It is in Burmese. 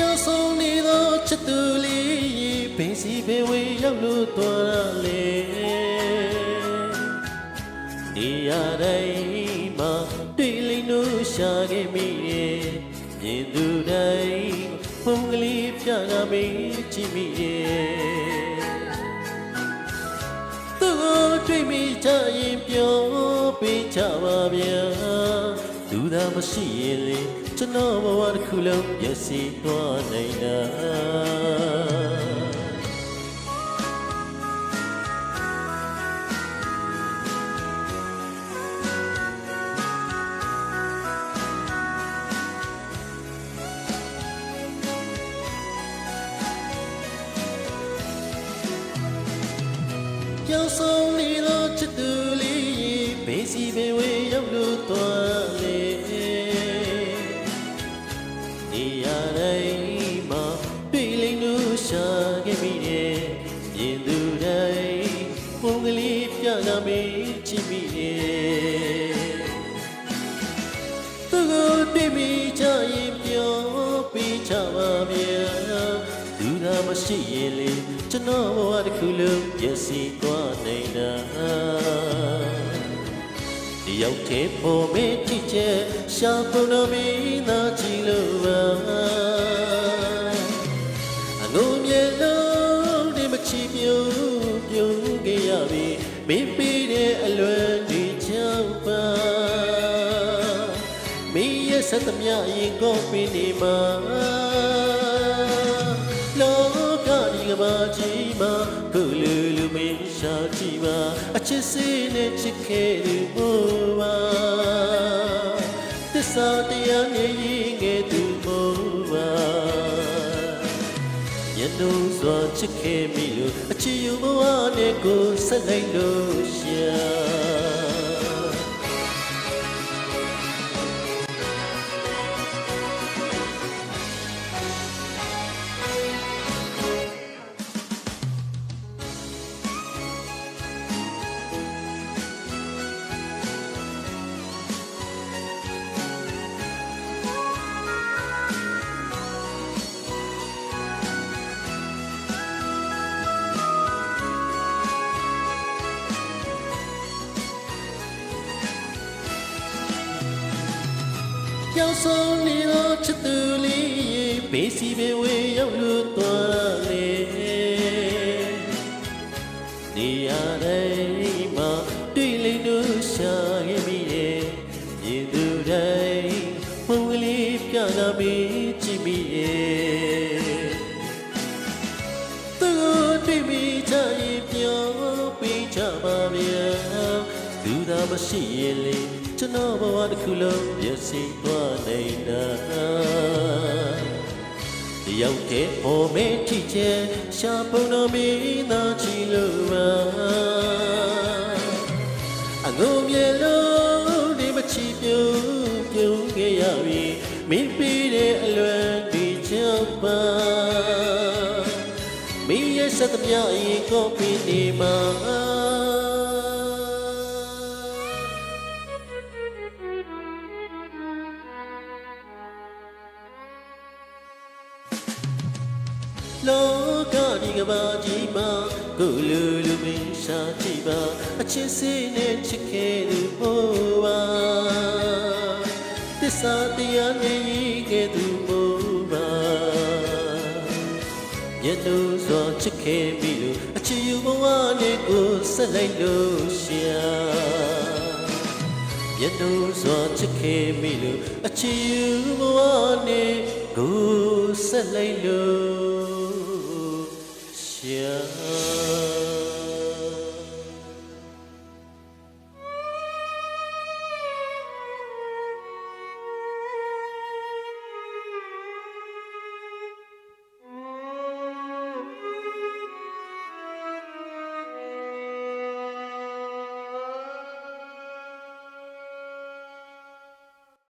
ပြောင်းဆုံးနေသောချစ်သူလေးဘင်းစီဘဝေရောက်လို့သွားရလေဒီရတိုင်းမှာတွေ့လိမ့်လို့ရှာခဲ့မိရဲ့မြင်သူတိုင်းပုံကလေးပြကမေးကြည့်မိရဲ့သူကိုတွေ့မိကြရင်ပြောပေးကြပါဗျာသူသာမရှိရင်လေ ကျွန်တော်ဘဝတစ်ခုလုံးရစီသွားနိုင်တာပြောင်းဆုံး မြင်သူတိုင်းပုံကလေးပြကမေးချစ်မိတယ်သူကိုတွေ့မိကြရင်ပြောပေးချပါဗျာလူသာမရှိရင်လေကျွန်တော်ဘဝတစ်ခုလုံးရစီသွားနိုင်တာဒီရောက်တဲ့ပေါ်မေးကြည့်ချက်ရှာပုံတော်မင်းသာကြည့်လို့ပါ မင်းပေးတဲ့အလွယ်ဒီချောက်ပါမင်းရဲ့ဆက်သမျှရင်ကိုပင်နေမှာလောကဒီကဘာကြီးမှာကိုလူလူမင်းရှာကြည့်ပါအချစ်စေးနဲ့ချစ်ခဲ့သူဘို့ပါသစ္စာတရားနဲ့ရင်င တုံးစွာချစ်ခဲ့မိလို့အချစ်ယူဘဝနဲ့ကိုဆက်လိုက်လို့ရှာ ပြောင်းဆုံးနေသောချစ်သူလေးဘေးစီဘေးဝေးရောက်လို့သွားလေဒီရတိုင်းမှာတွေ့လိမ့်လို့ရှာခဲ့မိရဲ့မြင်သူတိုင်းပုံကလေးပြကမေးကြည့်မိရဲ့သူကိုတွေ့မိကြရင်ပြောပေးကြပါဗျာလူသာမရှိရင်လေ ကျွန်တော်ဘဝတစ်ခုလုံးပြည့်စည်သွားနိုင်တာတယောက်တည်းပေါ်မေးထိချင်ရှာပုံတော်မင်းသာချီလို့ပါအငုံမြေလုံးဒီမချီပြုံးပြုံးခဲ့ရပြီမင်းပြီးတဲ့အလွယ်ဒီချောက်ပါမင်းရဲ့စက်သမျှအရင်ကိုပြီးနေမှာ ကဒီကဘာကြီးမှာကိုလူလူမင်းရှာကြည့်ပါအချစ်စေးနဲ့ချစ်ခဲ့သူဟိုပါသစ္စာတရားနဲ့ရည်ခဲ့သူဟိုပါမြတ်လို့စွာချစ်ခဲ့ပြီလို့အချစ်ယူဘဝနဲ့ကိုဆက်လိုက်လို့ရှာမြတ်လို့စွာချစ်ခဲ့ပြီလို့အချစ်ယူဘဝနဲ့ကိုဆက်လိုက်လို့ 想